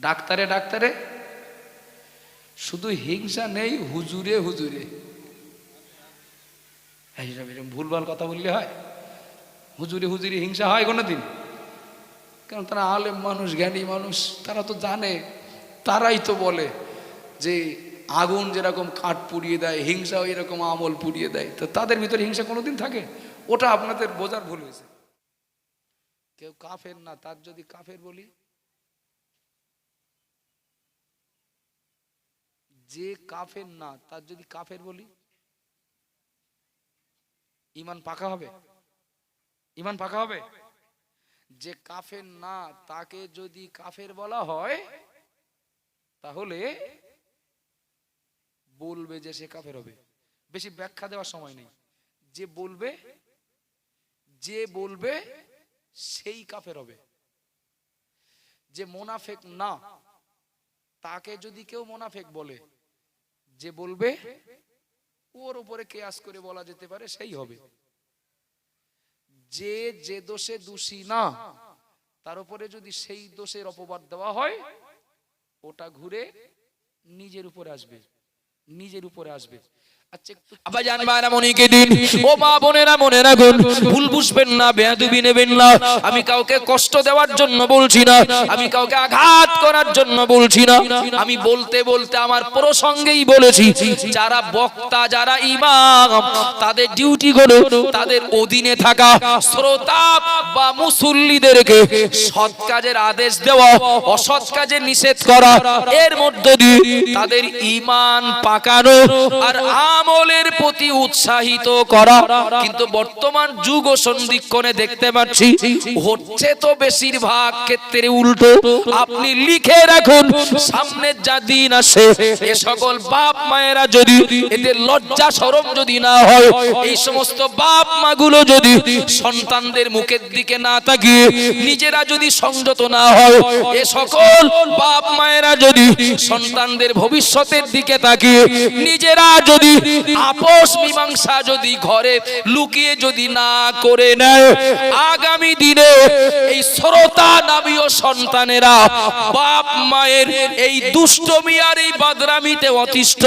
ডাক্তারে ডাক্তারে। শুধু হিংসা নেই, হুজুরে হুজুরে। ভুলভাল কথা বললে হয়। হুজুরে হুজুরে হিংসা হয় কোনোদিন? কারণ তারা আলেম মানুষ, জ্ঞানী মানুষ, তারা তো জানে, তারাই তো বলে যে আগুন যেরকম কাঠ পুড়িয়ে দেয়, হিংসাও এরকম আমল পুড়িয়ে দেয়। তো তাদের ভিতরে হিংসা কোনোদিন থাকে? ওটা আপনাদের বোঝার ভুল হয়েছে। কেউ কাফের না, তার যদি কাফের বলি যে কাফের না, তার যদি কাফের বলি, ইমান পাকা হবে? ইমান পাকা হবে? যে কাফের না, তাকে যদি কাফের বলা হয়, তাহলে বলবে যে সে কাফের হবে। বেশি ব্যাখ্যা দেওয়ার সময় নেই। যে বলবে যে বলবে, সেই কাফের হবে। যে মোনাফেক না, তাকে যদি কেউ মোনাফেক বলে যে বলবে, ওর উপরে কেয়াস করে বলা যেতে পারে, সেই হবে। যে যে দোষে দোষী না, তার উপরে যদি সেই দোষের অপবাদ দেওয়া হয়, ওটা ঘুরে নিজের উপরে আসবে, নিজের উপরে আসবে। আচ্ছা একটু আবাজান দিন। ও মা বোনেরা মনে রাখুন ভুল বুঝবেন না বেয়াদুবি নেবেন না। আমি কাউকে কষ্ট দেওয়ার জন্য বলছি না আমি কাউকে আঘাত করার জন্য বলছি না। আমি বলতে বলতে আমার প্রসঙ্গেই বলেছি যারা বক্তা যারা ইমাম তাদের ডিউটি হলো তাদের অধীনে থাকা শ্রোতা বা মুসল্লিদেরকে সৎ কাজের আদেশ দেওয়া অসৎ কাজে নিষেধ করা। এর মধ্য দিয়ে তাদের ইমান পাকানো আর আমলের প্রতি উৎসাহিত করা। কিন্তু বর্তমান যুগ ও সন্ধিক্ষণে দেখতে পাচ্ছি, হচ্ছে তো বেশিরভাগ ক্ষেত্রে উল্টো। আপনি লিখে রাখুন, সামনের যা দিন আসে, এ সকল বাপ মায়েরা যদি, এদের লজ্জা সরম যদি না হয়, এই সমস্ত বাপ মাগুলো যদি সন্তানদের মুখের দিকে না তাকিয়ে নিজেরা যদি সংযত না হয়, এ সকল বাপ মায়েরা যদি সন্তানদের ভবিষ্যতের দিকে তাকিয়ে নিজেরা যদি আপোষ মীমাংসা যদি ঘরে লুকিয়ে যদি না করে নেয়, আগামী দিনে এই শ্রোতা নামীয় সন্তানেরা বাপ মায়ের এই দুষ্টমি আর এই বাদরামিতে অতিষ্ঠ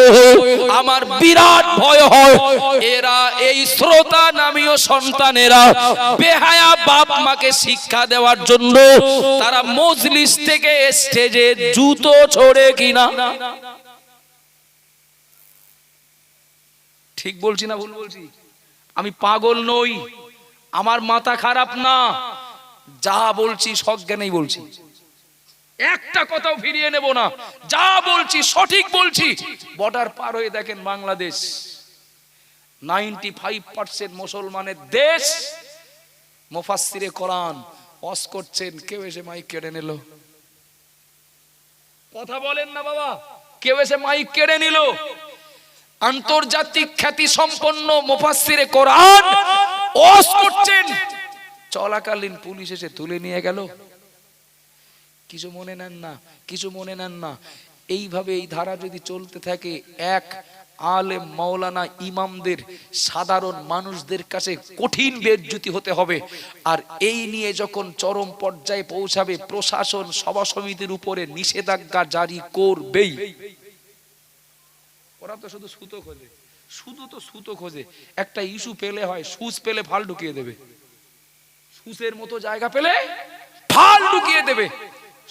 আমার বিরাট ভয় হয়। এরা এই শ্রোতা নামীয় সন্তানেরা বেহায়া বাপ মাকে শিক্ষা দেওয়ার জন্য তারা মজলিস থেকে স্টেজে জুতো ছড়ে কিনা। ঠিক বলছি না ভুল বলছি? আমি পাগল নই, আমার মাথা খারাপ না, যা বলছি সজ্ঞানেই বলছি। একটা কথাও ফিরিয়ে নেব না, যা বলছি সঠিক বলছি। বর্ডার পার হয়ে দেখেন বাংলাদেশ। নাইনটি ফাইভ পার্সেন্ট মুসলমানের দেশ মুফাসসিরে কোরআন অস করছেন। কেউ এসে মাইক কেড়ে নিল। কথা বলেন না বাবা, কেউ এসে মাইক কেড়ে নিল। আন্তর্জাতিক খ্যাতি সম্পন্ন মুফাসসিরে কোরআন ওস করছেন। চলাকালীন পুলিশ এসে তুলে নিয়ে গেল। কিছু মনে নেন না, কিছু মনে নেন না। এইভাবে এই ধারা যদি চলতে থাকে, এক আলেম মাওলানা ইমামদের সাধারণ মানুষদের কাছে কঠিন বেজ্জুতি হতে হবে। আর এই নিয়ে যখন চরম পর্যায়ে পৌঁছাবে, প্রশাসন সভা সমিতির উপরে নিষেধাজ্ঞা জারি করবেই। ওরা তো শুধু সুতো খোঁজে। শুধু তো সুতো খোঁজে। একটা ইস্যু পেলে হয়, সুচ পেলে ফাল ঢুকিয়ে দেবে। সুচের মতো জায়গা পেলে ফাল ঢুকিয়ে দেবে।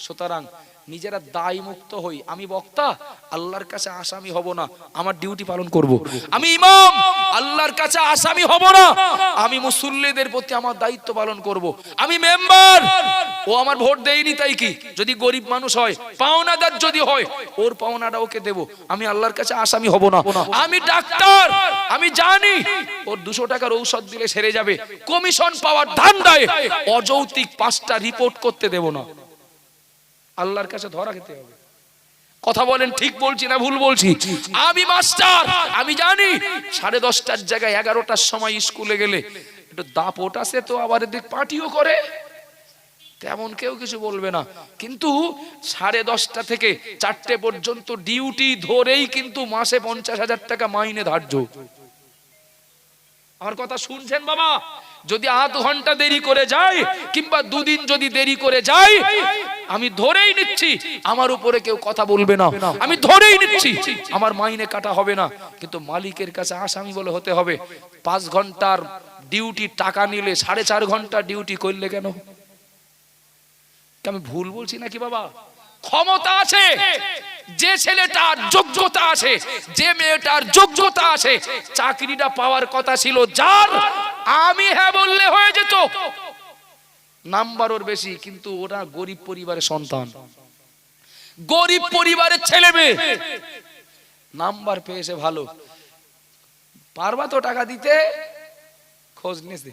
সুতরাং নিজেরা দায় মুক্ত হই। আমি বক্তা, আল্লাহর কাছে আসামি হব না, আমার ডিউটি পালন করব। আমি ইমাম, আল্লাহর কাছে আসামি হব না, আমি মুসল্লিদের প্রতি আমার দায়িত্ব পালন করব। আমি মেম্বার, ও আমার ভোট দেয়নি তাই কি? যদি গরিব মানুষ হয়, পাওনাদার যদি হয়, ওর পাওনাটা ওকে দেব। আমি আল্লাহর কাছে আসামি হব না। আমি ডাক্তার, আমি জানি, ওর দুশো টাকার ঔষধ দিলে সেরে যাবে। কমিশন পাওয়ার ধান্দায় অযৌক্তিক পাঁচটা রিপোর্ট করতে দেব না। আল্লাহর কাছে ধরা খেতে হবে। কথা বলেন, ঠিক বলছি না ভুল বলছি? আমি মাস্টার, আমি জানি। সাড়ে দশটার জায়গায় এগারোটার সময় স্কুলে গেলে একটু দাপট আছে তো, আবার এদিক পার্টিও করে। তেমন কেউ কিছু বলবে না। কিন্তু সাড়ে দশটা থেকে চারটে পর্যন্ত ডিউটি ধরেই কিন্তু মাসে পঞ্চাশ হাজার টাকা মাইনে ধার্য। আমার কথা শুনছেন বাবা? যদি আধ ঘণ্টা দেরি করে যায়, কিংবা দুদিন যদি দেরি করে যায় আমি ধরেই নিচ্ছি। আমার উপরে কেউ কথা বলবে না। আমি ধরেই নিচ্ছি। আমার মাইনে কাটা হবে না। কিন্তু মালিকের কাছে আসামি বলে হতে হবে। পাঁচ ঘণ্টার ডিউটি টাকা নিলে সাড়ে চার ঘণ্টা ডিউটি করলে কেন? আমি ভুল বলছি নাকি বাবা? ক্ষমতা আছে। যে ছেলেটার যোগ্যতা আছে যে মেয়েটার যোগ্যতা আছে চাকরিটা পাওয়ার কথা ছিল যার। আমি হ্যাঁ বললে হয়ে যেত। নাম্বার ওর বেশি, কিন্তু ওরা গরিব পরিবারের সন্তান। গরিব পরিবারের ছেলে মেয়ে। নাম্বার পেয়েছে ভালো। পারবা তো টাকা দিতে? খোঁজ নিয়েছে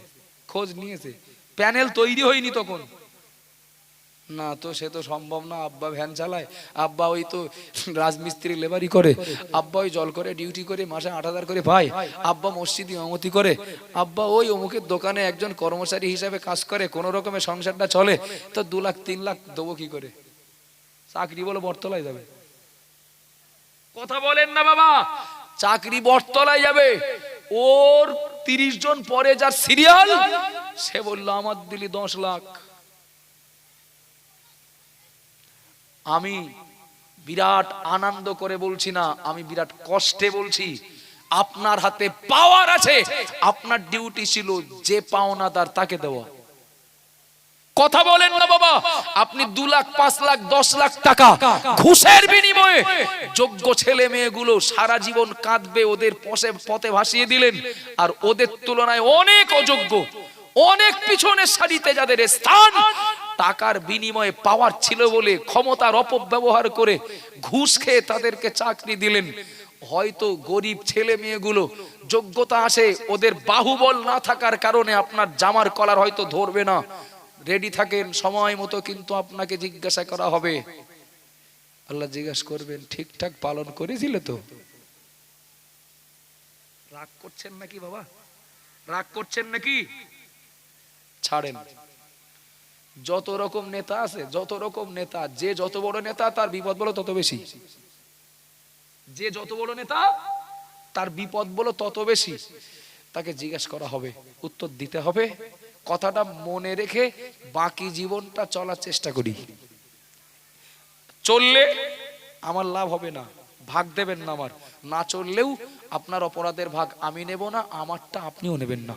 খোঁজ নিয়েছে। প্যানেল তৈরি হয়নি তখন। না, তো সে তো সম্ভব না, আব্বা ভ্যান চালায়। আব্বা ওই তো রাজমিস্ত্রি লেবারি করে, আব্বা ওই জল করে, ডিউটি করে, মাসে আট হাজার করে পায়। আব্বা মসজিদ ইমামতি করে। আব্বা ওই অমুকের দোকানে একজন কর্মচারী হিসাবে কাজ করে, কোন রকমের সংসারটা চলে, তো দু লাখ, তিন লাখ দেবো কি করে? চাকরি বলে বটতলায় যাবে। কথা বলেন না বাবা, চাকরি বটতলায় যাবে। ওর তিরিশ জন পরে যার সিরিয়াল সে বলল, আমার দিলি দশ লাখ। আমি বিরাট আনন্দ করে বলছি না, আমি বিরাট কষ্টে বলছি, আপনার হাতে পাওয়ার আছে, আপনার ডিউটি ছিল যে পাওনাদার তাকে দেওয়া। কথা বলেন না বাবা, আপনি দু লাখ, পাঁচ লাখ, দশ লাখ টাকা ঘুষের বিনিময়ে যোগ্য ছেলে মেয়েগুলো সারা জীবন কাঁদবে, ওদের পথে পথে ভাসিয়ে দিলেন, আর ওদের তুলনায় অনেক অযোগ্য, অনেক পিছনের সারিতে যাদের স্থান টাকার বিনিময়ে পাওয়ার ছিল বলে ক্ষমতার অপব্যবহার করে ঘুষ খেয়ে তাদেরকে চাকরি দিলেন। হয়তো গরিব ছেলে মেয়েগুলো যোগ্যতা আসে, ওদের বাহুবল না থাকার কারণে আপনার জামার কলার হয়তো ধরবে না। রেডি থাকেন, সময় মতো কিন্তু আপনাকে জিজ্ঞাসা করা হবে। আল্লাহ জিজ্ঞাসা করবেন, ঠিকঠাক পালন করেছিলে তো? রাগ করছেন নাকি বাবা? রাগ করছেন নাকি? ছাড়েন। যত রকম নেতা আছে, যত রকম নেতা, যে যত বড় নেতা, তার বিপদ বলো তত বেশি। যে যত বড় নেতা, তার বিপদ বলো তত বেশি। তাকে জিজ্ঞেস করা হবে, উত্তর দিতে হবে। কথাটা মনে রেখে বাকি জীবনটা চলার চেষ্টা করি। চললে আমার লাভ হবে না, ভাগ দেবেন না আমার। না চললেও আপনার অপরাধের ভাগ আমি নেব না, আমারটা আপনিও নেবেন না।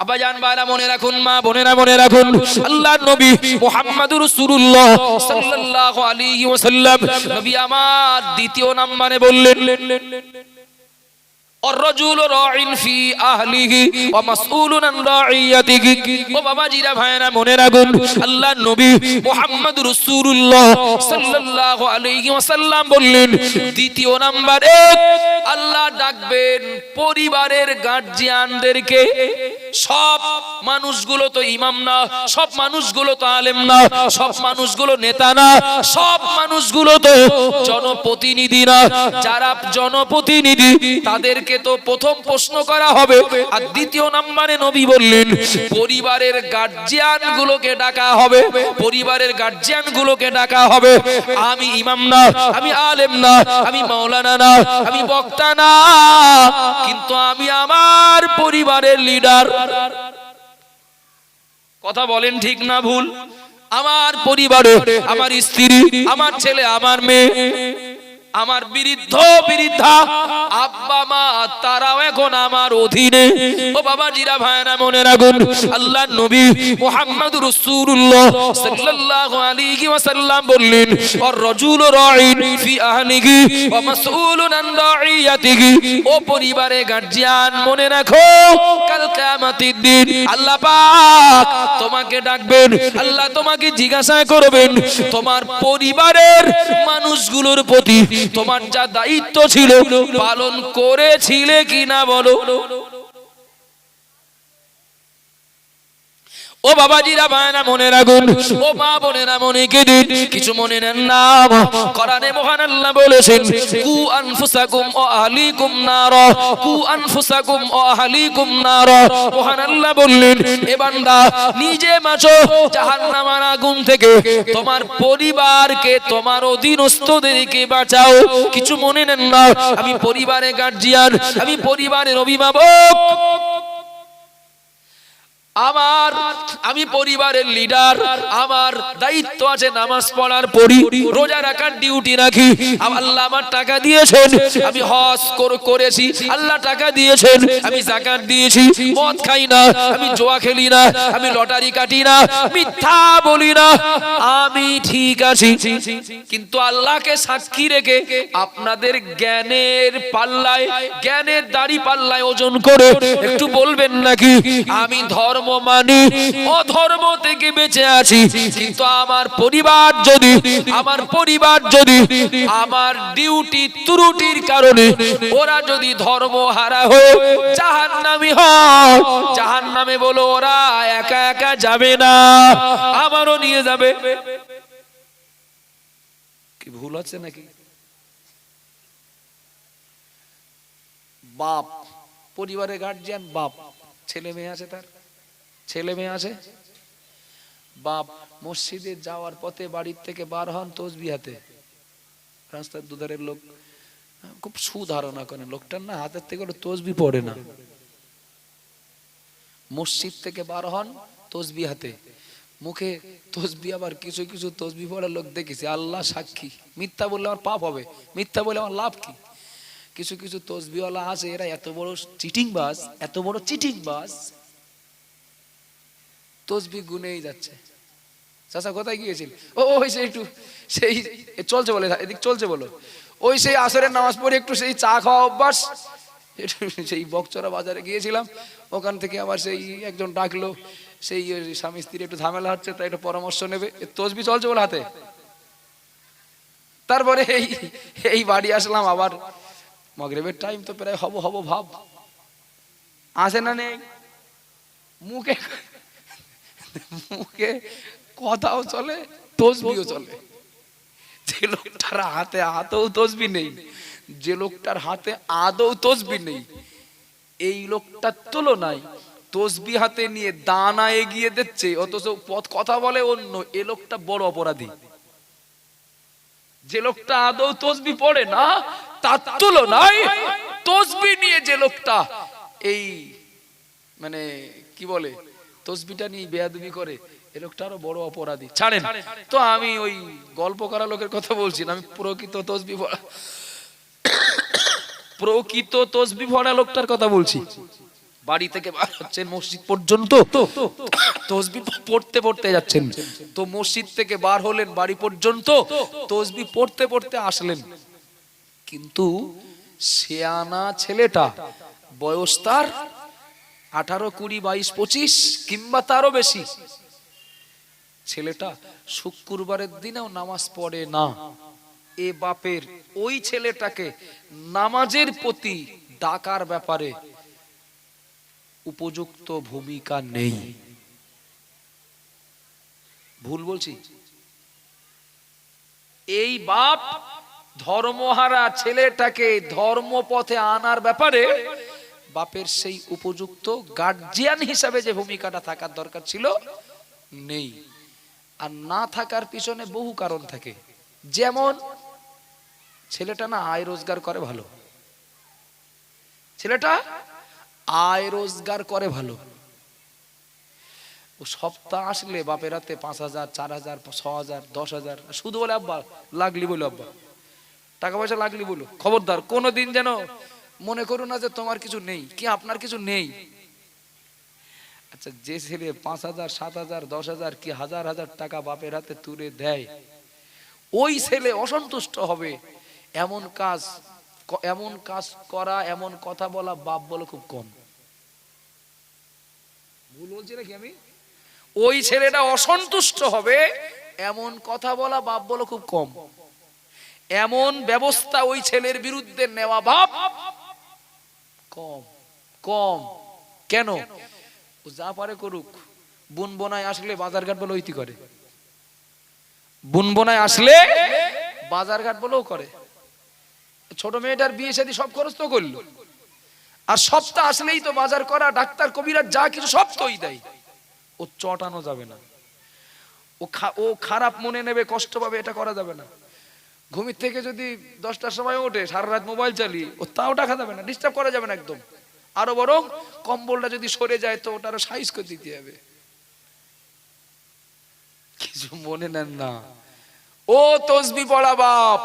আব্বা জান বারা মনে রাখুন, মা বোনেরা মনে রাখুন আল্লাহর নবী মুহাম্মাদুর রাসূলুল্লাহ সাল্লাল্লাহু আলাইহি ওয়াসাল্লাম, নবী আমার দ্বিতীয় নাম্বারে বললেন الرجل راع في اهله ومسؤول عن رعيته ও বাবাজিরা ভাইরা মনে রাখুন আল্লাহর নবী মুহাম্মদ রাসূলুল্লাহ সাল্লাল্লাহু আলাইহি ওয়াসাল্লাম বললেন দ্বিতীয় নাম্বার এক আল্লাহ ডাকবেন পরিবারের গার্জিয়ানদেরকে সব মানুষগুলো তো ইমাম না সব মানুষগুলো তো আলেম না সব মানুষগুলো নেতা না সব মানুষগুলো তো জনপ্রতিনিধি না যারা জনপ্রতিনিধি তাদেরকে তো প্রথম প্রশ্ন করা হবে। আর দ্বিতীয় নম্বরে নবী বললেন, পরিবারের গার্জিয়ান গুলোকে ডাকা হবে, পরিবারের গার্জিয়ান গুলোকে ডাকা হবে। আমি ইমাম না, আমি আলেম না, আমি মাওলানা না, আমি বক্তা না। কিন্তু আমি আমার পরিবারের লিডার কথা বলেন ঠিক না ভুল? আমার পরিবারে আমার স্ত্রী, আমার ছেলে, আমার মেয়ে। আমার বৃদ্ধ বৃদ্ধা আব্বা, মা, তারাও এখন আমার অধীনে। ও বাবা, জিরা ভাইরা মনে রাখুন, আল্লাহ নবী মুহাম্মদ রাসূলুল্লাহ সাল্লাল্লাহু আলাইহি ওয়াসাল্লাম বললেন আর রাজুল রাইন ফি আহলিহি ওয়া মাসউলুন আন রাইয়াতিহি ও পরিবারে গার্জিয়ান মনে রাখো, কাল কিয়ামতের দিন আল্লাহ পাক তোমাকে ডাকবেন, আল্লাহ তোমাকে জিজ্ঞাসা করবেন, তোমার পরিবারের মানুষগুলোর প্রতি তোমার যা দায়িত্ব ছিল পালন করেছিলে কিনা বলো? ও বাবাজিরা ভাইরা মনে রাখুন ও মা, বোনেরা মনে কেদিন কিছু মনে নেন না কোরআনে মহান আল্লাহ বলেছেন, কু আনফুসাকুম ও আহলিকুম নার। কু আনফুসাকুম ও আহলিকুম নার। মহান আল্লাহ বললেন, এ বান্দা, নিজে বাঁচো জাহান্নামের আগুন থেকে। তোমার পরিবারকে, তোমার অধীনস্থদেরকে বাঁচাও। কিছু মনে নেন না। আমি পরিবারে গার্জিয়ান আমি পরিবারের অভিভাবক। আমার, আমি পরিবারের লিডার আমার দায়িত্ব আছে নামাজ পড়ার পড়ি রোজা রাখার ডিউটি রাখি। আল্লাহ আমার টাকা দিয়েছেন, আমি হজ কর- করেছি, আল্লাহ টাকা দিয়েছেন, আমি জাকাত দিয়েছি, মদ খাই না, আমি জোয়া খেলি না, আমি লটারি কাটি না, মিথ্যা বলি না, আমি ঠিক আছি। কিন্তু আল্লাহকে সাক্ষী রেখে আপনাদের জ্ঞানের পাল্লায়, জ্ঞানের দাড়ি পাল্লায় ওজন করে একটু বলবেন নাকি? আমি ধর্ম মানি অধর্ম থেকে বেঁচে আছি। কিন্তু আমার পরিবার যদি, আমার পরিবার যদি, আমার ডিউটি ত্রুটির কারণে ওরা যদি ধর্ম হারা হয়ে জাহান্নামী হয়, জাহান্নামে বলো ওরা একা একা যাবে না, আমারও নিয়ে যাবে। কি ভুল হচ্ছে নাকি? বাপ, পরিবারের গার্জিয়ান বাপ, ছেলে মেয়ে আছে তার? ছেলে মেয়ে আছে? বাপ মসজিদে যাওয়ার পথে বাড়ির থেকে বার হন তসবি হাতে। রাস্তার দুধারের লোক খুব সুধারণা করে। লোকটার না হাতের থেকে তসবি পড়ে না। মসজিদ থেকে বার হন তসবি হাতে। মুখে তসবি আবার কিছু কিছু তসবি পড়ার লোক দেখেছি। আল্লাহ সাক্ষী। মিথ্যা বললে আমার পাপ হবে। মিথ্যা বলে আমার লাভ কি? কিছু কিছু তসবিওয়ালা আছে, এরা এত বড় চিটিং বাস এত বড় চিটিং বাস তসবি গুনেই যাচ্ছে। চাচা কোথায় গিয়েছিল? ও ওই সেই একটু, সেই চলছে বলে, এদিক চলছে বলো। ওই সেই আসরের নামাজ পড়ে একটু সেই চা খাওয়া অভ্যাস সেই বকচরা বাজারে গিয়েছিলাম। ওখান থেকে আবার সেই একজন ডাকলো, সেই স্বামী স্ত্রী একটু ঝামেলা হচ্ছে, তাই একটু পরামর্শ নেবে। তসবি চলছে বলে হাতে? তারপরে এই এই বাড়ি আসলাম আবার। মগরেবের টাইম তো প্রায় হব হব ভাব। আসে না নেই। মুখে মুখে কথাও চলে, তসবিও চলে। যে লোকটার হাতে আদৌ তসবি নেই, যে লোকটার হাতে আদৌ তসবি নেই, এই লোকটার তুলনায় তসবি হাতে নিয়ে দানা এগিয়ে দিচ্ছে, অথচ পথ কথা বলে অন্য, এ লোকটা বড় অপরাধী। যে লোকটা আদৌ তসবি পড়ে না, তার তুলনায় তসবি নিয়ে যে লোকটা এই মানে কি বলে তসবিটা নিয়ে বেয়াদবি করে এ লোকটা আরও বড় অপরাধী। ছাড়েন। তো আমি ওই গল্প করা লোকের কথা বলছি আমি প্রকৃত তসবি পড়া প্রকৃত তসবি পড়া লোকটার কথা বলছি। বাড়ি থেকে হচ্ছেন মসজিদ পর্যন্ত। তসবি পড়তে পড়তে যাচ্ছেন। তো মসজিদ থেকে বার হলেন বাড়ি পর্যন্ত। তসবি পড়তে পড়তে আসলেন। কিন্তু শেয়ানা ছেলেটা বয়স তার আঠারো, কুড়ি, বাইশ, পঁচিশ কিংবা তারও বেশি। ছেলেটা শুক্রবারের দিনেও নামাজ পড়ে না। এ বাপের ওই ছেলেটাকে নামাজের প্রতি ডাকার ব্যাপারে উপযুক্ত ভূমিকা নেই। ভুল বলছি? এই বাপ ধর্মহারা ছেলেটাকে ধর্মপথে আনার ব্যাপারে বাপের সেই উপযুক্ত গার্জিয়ান হিসাবে যে ভূমিকাটা থাকার দরকার ছিল, নেই। আর না থাকার পিছনে বহু কারণ থাকে। যেমন, ছেলেটা না আয় রোজগার করে ভালো। ছেলেটা আয় রোজগার করে ভালো। ও সপ্তাহ আসলে বাপের হাতে পাঁচ হাজার, চার হাজার, ছ হাজার, দশ হাজার। শুধু বলে, আব্বা, লাগলি বলো, আব্বা। টাকা পয়সা লাগলি বলো। খবরদার কোনো দিন যেন মনে করো না যে তোমার কিছু নেই, কি আপনার কিছু নেই? আচ্ছা যে ছেলে পাঁচ হাজার, সাত হাজার, দশ হাজার, কি হাজার হাজার টাকা বাপের হাতে তুলে দেয়, ওই ছেলে অসন্তুষ্ট হবে। এমন কাজ এমন কাজ করা, এমন কথা বলা বাপ বলে খুব কম। ভুল বলছি নাকি আমি? ওই ছেলেটা অসন্তুষ্ট হবে, এমন কথা বলা বাপ বলে খুব কম। এমন ব্যবস্থা ওই ছেলের বিরুদ্ধে নেওয়া বাপ কম কম। কেন? ও যা পারে করুক। বুন বোনায় আসলে বাজারঘাট বলে ঐতি করে। বুন বোনায় আসলে বাজারঘাট বলেও করে। ছোট মেয়েটার বিয়ে শাদী সব খরচ তো করল। আর সপ্তাহ আসলেই তো বাজার করা, ডাক্তার, কবিরাজ, যা কিছু সব তোই দেয়। ও চটানো যাবে না। ও ও খারাপ মনে নেবে, কষ্ট পাবে, এটা করা যাবে না। ঘুমির থেকে যদি দশটার সময় ওঠে, সারা রাত মোবাইল চালিয়ে, ও তাও ডাকা যাবে না ডিস্টার্ব করা যাবে না একদম। আরও বরং কম্বলটা যদি সরে যায়, তো ওটা আরও সাইজ করে দিতে হবে। কিছু মনে নেন না। ও তসবি পড়া বাপ।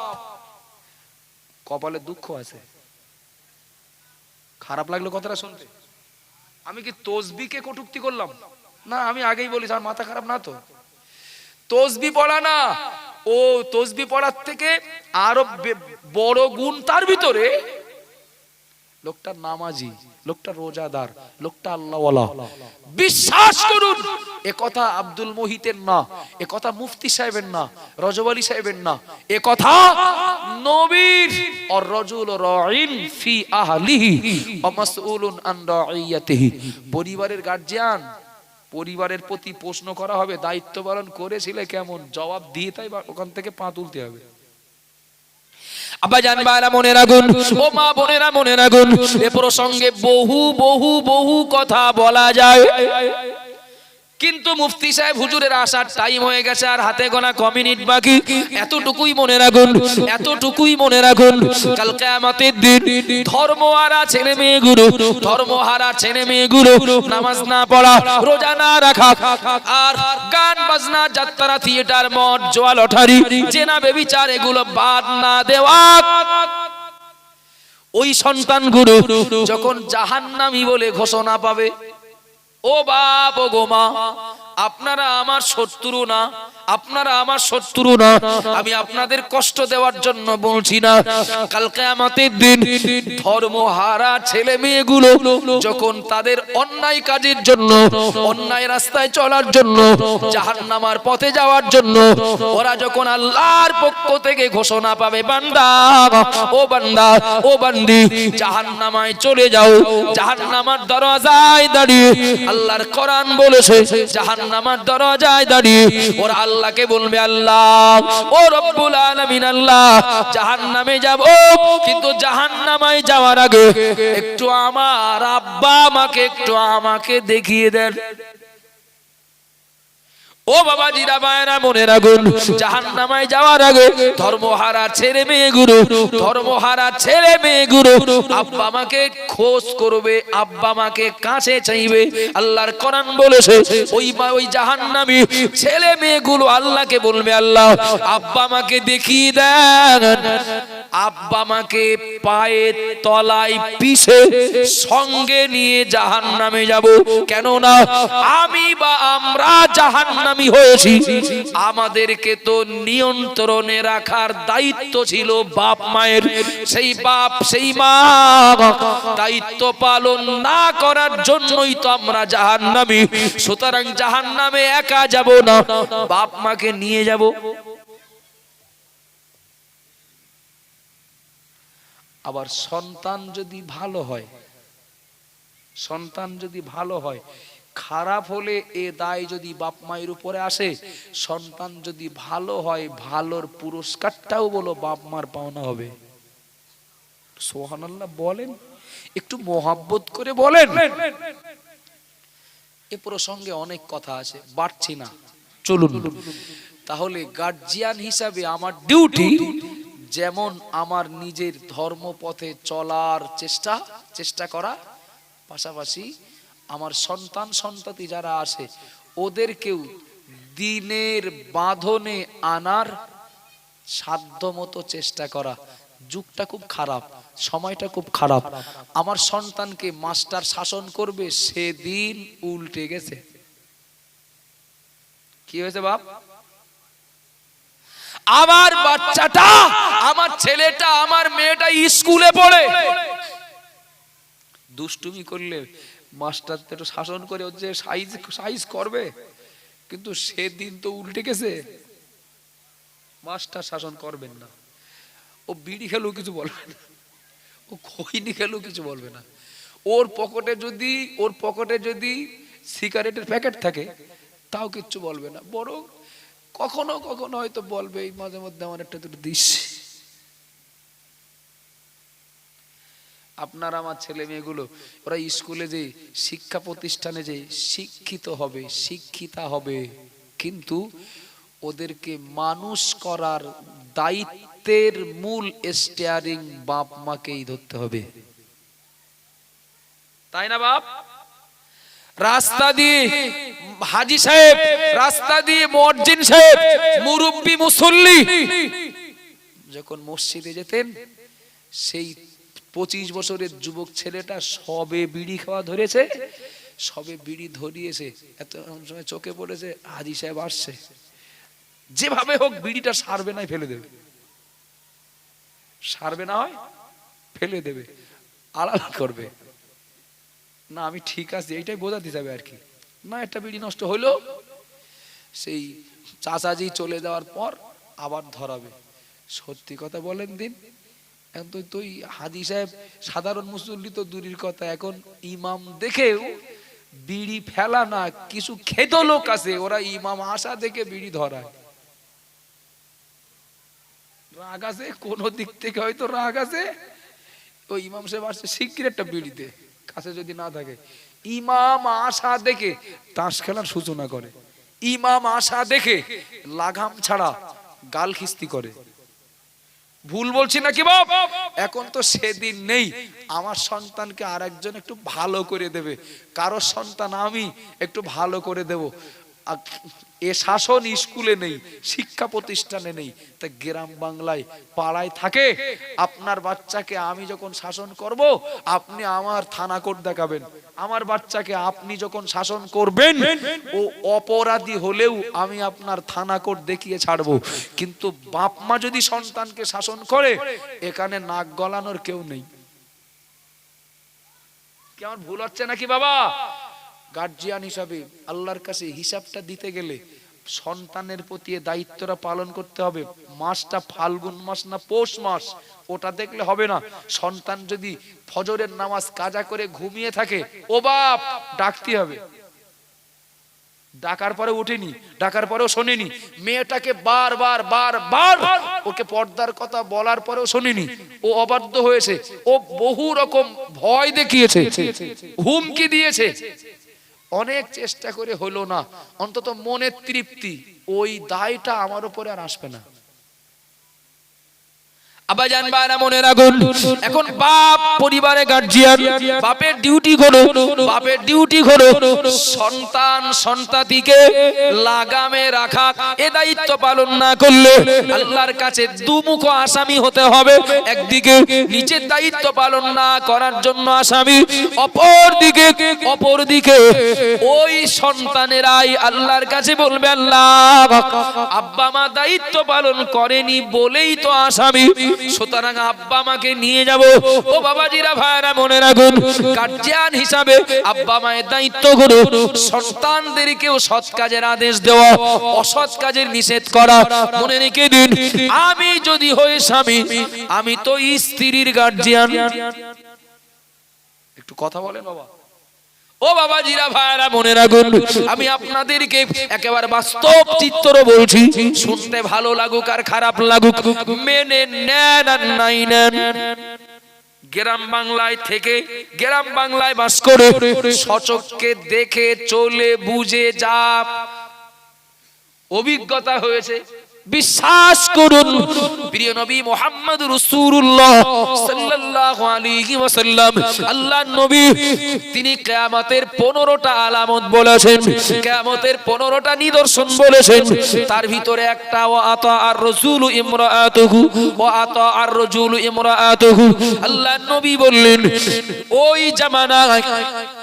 কপালে দুঃখ আছে। খারাপ লাগল কথাটা শুনতে। আমি কি তসবিকে কটুক্তি করলাম? না, আমি আগেই বলি আমার মাথা খারাপ না তো? তসবি পড়া না। ও তসবি পড়ার থেকে আরও বড় গুণ তার ভিতরে লোকটা নামাজি, লোকটা রোজাদার, লোকটা আল্লাহওয়ালা। বিশ্বাস করুন, এ কথা আব্দুল মোহিতের না, এ কথা মুফতি সাহেবের না, রজব আলী সাহেবের না, এ কথা নবীর আর রজুল রাইন ফি আহলিহি ওয়া মাসউলুন আন রাইয়াতিহি পরিবারের গার্জিয়ান পরিবারের প্রতি প্রশ্ন করা হবে, দায়িত্ব পালন করেছিলে কেমন? জবাব দিয়ে তাই ওখান থেকে পা তুলতে হবে। আব্বা জানবারা মনে রাখুন, ও মা বোনেরা মনে রাখুন, এ প্রসঙ্গে বহু বহু বহু কথা বলা যায়। কিন্তু মুফতি সাহেব হুজুরের আসার টাইম হয়ে গেছে আর হাতে গোনা ক মিনিট বাকি। এতটুকুই মনে রাখুন, এতটুকুই মনে রাখুন, কাল কিয়ামতের দিন ধর্মহারা ছেলে মেয়ে গুরু ধর্মহারা ছেলে মেয়ে গুরু নামাজ না পড়া, রোজা না রাখা, আর গান বাজনা, যাত্রা থিয়েটার মদ জোয়া লটারি জেনা, বেবিচার, এগুলো বাদ না দেওয়া। ওই সন্তান গুরু যখন জাহান্নামি বলে ঘোষণা পাবে ও বাপ ও গোমা আপনারা আমার শত্রু না আপনারা আমার শত্রু না। আমি আপনাদের কষ্ট দেওয়ার জন্য বলছি না। কালকে আমাদের দিন ধর্মহারা ছেলে মেয়েগুলো যখন তাদের অন্যায় কাজের জন্য, অন্যায় রাস্তায় চলার জন্য, জাহান্নামার পথে যাওয়ার জন্য, ওরা যখন আল্লাহর পক্ষ থেকে ঘোষণা পাবে, বান্দা, ও বান্দা, ও বান্দি, জাহান্নামায় চলে যাও, জাহান্নামার দরজায় দাঁড়িয়ে আল্লাহর কোরআন বলেছে, জাহান্নামার দরজায় দাঁড়িয়ে ওরা আল্লাহকে বলবে আল্লাহ, ও রব্বুল আলামিন আল্লাহ, জাহান্নামে যাব, কিন্তু জাহান্নামায় যাওয়ার আগে একটু আমার আব্বা আমাকে একটু আমাকে দেখিয়ে দেন। ও বাবা জিরা মায়েরা, মনে রাখুন জাহান নামায় যাওয়ার আগে ধর্মহারা ছেলে মেয়ে গুরু, ধর্মহারা ছেলে মেয়ে গুরু, আব্বা মাকে খোঁজ করবে, আব্বা মাকে কাছে চাইবে। আল্লাহর কোরআন বলেছে, ওই ওই জাহান্নামী ছেলে মেয়েগুলো আল্লাহকে বলবে, আল্লাহ, আব্বা মাকে দেখিয়ে দেন। আব্বা মাকে পায়ের তলায় পিছে সঙ্গে নিয়ে জাহান নামে যাব। কেননা আমি বা আমরা জাহান নামি হয়েছি। আমাদেরকে তো নিয়ন্ত্রণে রাখার দায়িত্ব ছিল বাপ মায়ের। সেই বাপ, সেই মা দায়িত্ব পালন না করার জন্যই তো আমরা জাহান নামি সুতরাং জাহান নামে একা যাব না, বাপ মাকে নিয়ে যাব। আবার সন্তান যদি ভালো হয়, সন্তান যদি ভালো হয়, খারাপ হলে এ দায় যদি বাপ মায়ের উপরে আসে, সন্তান যদি ভালো হয়, ভালোর পুরস্কারটাও বলো বাপ মার পাওনা হবে। সোহানাল্লাহ বলেন, একটু মোহাব্বত করে বলেন। এ প্রসঙ্গে অনেক কথা আছে, বাড়ছি না। চলুন। তাহলে গার্জিয়ান হিসাবে আমার ডিউটি যেমন আমার নিজের ধর্মপথে চলার চেষ্টা চেষ্টা করা, পাশাপাশি আমার সন্তান, সন্ততি যারা আসে ওদেরকেও দিনের বাঁধনে আনার সাধ্য মতো চেষ্টা করা। যুগটা খুব খারাপ, সময়টা খুব খারাপ। আমার সন্তানকে মাস্টার শাসন করবে, সেদিন উল্টে গেছে। কি হয়েছে বাপ? আমার বাচ্চাটা, আমার ছেলেটা, আমার মেয়েটা স্কুলে পড়ে। দুষ্টুমি করলে মাস্টার তো শাসন করে যে সাইজ সাইজ করবে। কিন্তু সেদিন তো উল্টে গেছে। মাস্টার শাসন করবেন না। ও বিড়ি খেলেও কিছু বলবে না। ও খৈনি খেলেও কিছু বলবে না। ওর পকেটে যদি ওর পকেটে যদি সিগারেটের প্যাকেট থাকে, তাও কিচ্ছু বলবে না। বরং কখনো কখনো হয়তো বলবে, এই মাঝে মধ্যে আমার একটা দুটো দিস। আপনার আমার ছেলে মেয়েগুলো, ওরা স্কুলে যে শিক্ষা প্রতিষ্ঠানে যে শিক্ষিত হবে, শিক্ষিতা হবে, কিন্তু ওদেরকে মানুষ করার দায়িত্বের মূল স্টেয়ারিং বাপ মাকেই ধরতে হবে। তাই না বাপ? রাস্তা দিয়ে হাজি সাহেব, রাস্তা দিয়ে মর্জিন সাহেব, মুরব্বী মুসল্লি যখন মসজিদে যেতেন, সেই পঁচিশ বছরের যুবক ছেলেটা সবে বিড়ি খাওয়া ধরেছে, সবে বিড়ি ধরিয়েছে। এত সময় চোখে পড়েছে, হাজি সাহেব আসছে। যেভাবে হোক বিড়িটা সারবে না, ফেলে দেবে। সারবে না হয়, ফেলে দেবে। আলাদা করবে। না, আমি ঠিক আছে, এইটাই বোঝাতে যাবে আর কি। না, একটা বিড়ি নষ্ট হলো, সেই চাচাজি চলে যাওয়ার পর আবার ধরাবে। সত্যি কথা বলেন দিন, এখন তো তুই হাজি সাহেব সাধারণ মুসল্লি তো দূরের কথা, এখন ইমাম দেখেও বিড়ি ফেলা না, কিছু খেত লোক আছে, ওরা ইমাম আসা দেখে বিড়ি ধরায়। রাগ আছে, কোন দিক থেকে হয়তো রাগ আছে, ওই ইমাম সাহেব আসছে, শিগগির একটা বিড়িতে কাছে যদি না থাকে, ইমাম আশা দেখে তাস খেলার সূচনা করে। ইমাম আশা দেখে লাগাম ছাড়া গাল খিস্তি করে। ভুল বলছি নাকি বাপ? এখন তো সেদিন নেই। আমার সন্তানকে আর একজন একটু ভালো করে দেবে। কারও সন্তান আমি একটু ভালো করে দেব। এ শাসন স্কুলে নেই, শিক্ষা প্রতিষ্ঠানে নেই, তা গ্রাম বাংলায় পাড়ায় থাকে। আপনার বাচ্চাকে আমি যখন শাসন করব, আপনি আমার থানা কোর্ট দেখাবেন। আমার বাচ্চাকে আপনি যখন শাসন করবেন, ও অপরাধী হলেও আমি আপনার থানা কোর্ট দেখিয়ে ছাড়বো। কিন্তু বাপ মা যদি সন্তানকে শাসন করে, এখানে নাক গলানোর কেউ নেই। কেমন ভুল হচ্ছে নাকি বাবা? গার্জিয়ান হিসাবে আল্লাহর কাছে হিসাবটা দিতে গেলে সন্তানের প্রতি দায়িত্বটা পালন করতে হবে। মাসটা ফাল্গুন মাস না পৌষ মাস, ওটা দেখলে হবে না। সন্তান যদি ফজরের নামাজ কাজা করে ঘুমিয়ে থাকে, ও বাপ, ডাকতে হবে। ডাকার পরে ওঠেনি ডাকার পরেও শোনেনি। মেয়েটাকে বারবার বার বার ওকে পর্দার কথা বলার পরেও শোনেনি। ও অবাধ্য হয়েছে, ও বহু রকম ভয় দেখিয়েছে, হুমকি দিয়েছে। অনেক চেষ্টা করে হলো না, অন্তত মনের তৃপ্তি, ওই দায়টা আমার উপরে আর আসবে না। আবার জানবা না মনে রাখুন এখন বাপ, পরিবারে গার্জিয়ান বাপের ডিউটি করো বাপের ডিউটি করো সন্তান, সন্তাতিকে লাগামে রাখা, এ দায়িত্ব পালন না করলে আল্লাহর কাছে দুমুখ আসামি হতে হবে। একদিকে নিচের দায়িত্ব পালন না করার জন্য আসামি অপর দিকে অপর দিকে ওই সন্তানেরাই আল্লাহর কাছে বলবে, আল্লাহ, আব্বা মা দায়িত্ব পালন করেনি বলেই তো আসামি। সুতরাং আব্বা মাকে নিয়ে যাব। ও বাবাজিরা ভাইরা মনে রাখুন গার্জিয়ান হিসাবে আব্বা মায়ের দায়িত্বগুলো সন্তানদেরকেও সৎ কাজের আদেশ দেওয়া, অসৎ কাজের নিষেধ করা। মনে রেখে দিন, আমি যদি হই স্বামী, আমি তো স্ত্রীর গার্জিয়ান একটু কথা বলেন বাবা। ও বাবা জিরা ভাইরা মনে রাখুন, আমি আপনাদেরকে একেবারে বাস্তব চিত্র বলছি। শুনতে ভালো লাগুক আর খারাপ লাগুক, মেনে নেন আর নাই নেন। গ্রাম বাংলায় থেকে গ্রাম বাংলায় বাস করে সচককে দেখে, চলে, বুঝে, যা অভিজ্ঞতা হয়েছে বিশ্বাস করুন। প্রিয় নবী মোহাম্মদ রাসূলুল্লাহ সাল্লাল্লাহু আলাইহি ওয়াসাল্লাম, আল্লাহর নবী, তিনি কিয়ামতের 15টা আলামত বলেছেন, কিয়ামতের 15টা নিদর্শন বলেছেন। তার ভিতরে একটা আতা আর রাসূলু ইমরাআতুহু আতা আর রাজুলু ইমরাআতুহু আল্লাহর নবী বললেন, ওই জামানায়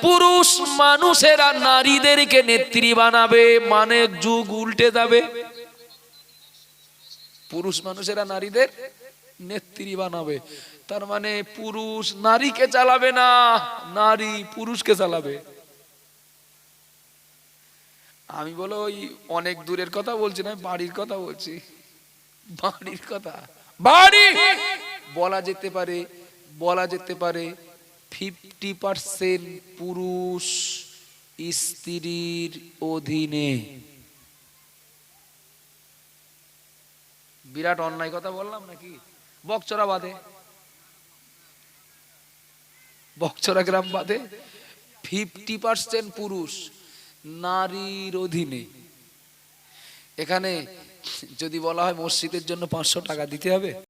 পুরুষ মানুষেরা নারীদেরকে নেত্রী বানাবে মানে যুগ উল্টে যাবে। পুরুষ মানুষেরা নারীদের নেত্রী বানাবে। তার মানে পুরুষ নারীকে চালাবে না, নারী পুরুষকে চালাবে। আমি বলো ওই অনেক দূরের কথা বলছি না, বাড়ির কথা বলছি। বাড়ির কথা। বাড়ি! বলা যেতে পারে, বলা যেতে পারে ফিফটি পার্সেন্ট পুরুষ স্ত্রীর অধীনে। বিরাট অন্যায় কথা বললাম নাকি? বকচরা বাদে। বকচরা গ্রাম বাদে। ফিফটি পার্সেন্ট পুরুষ নারীর অধীনে। এখানে যদি বলা হয় মসজিদের জন্য পাঁচশো টাকা দিতে হবে।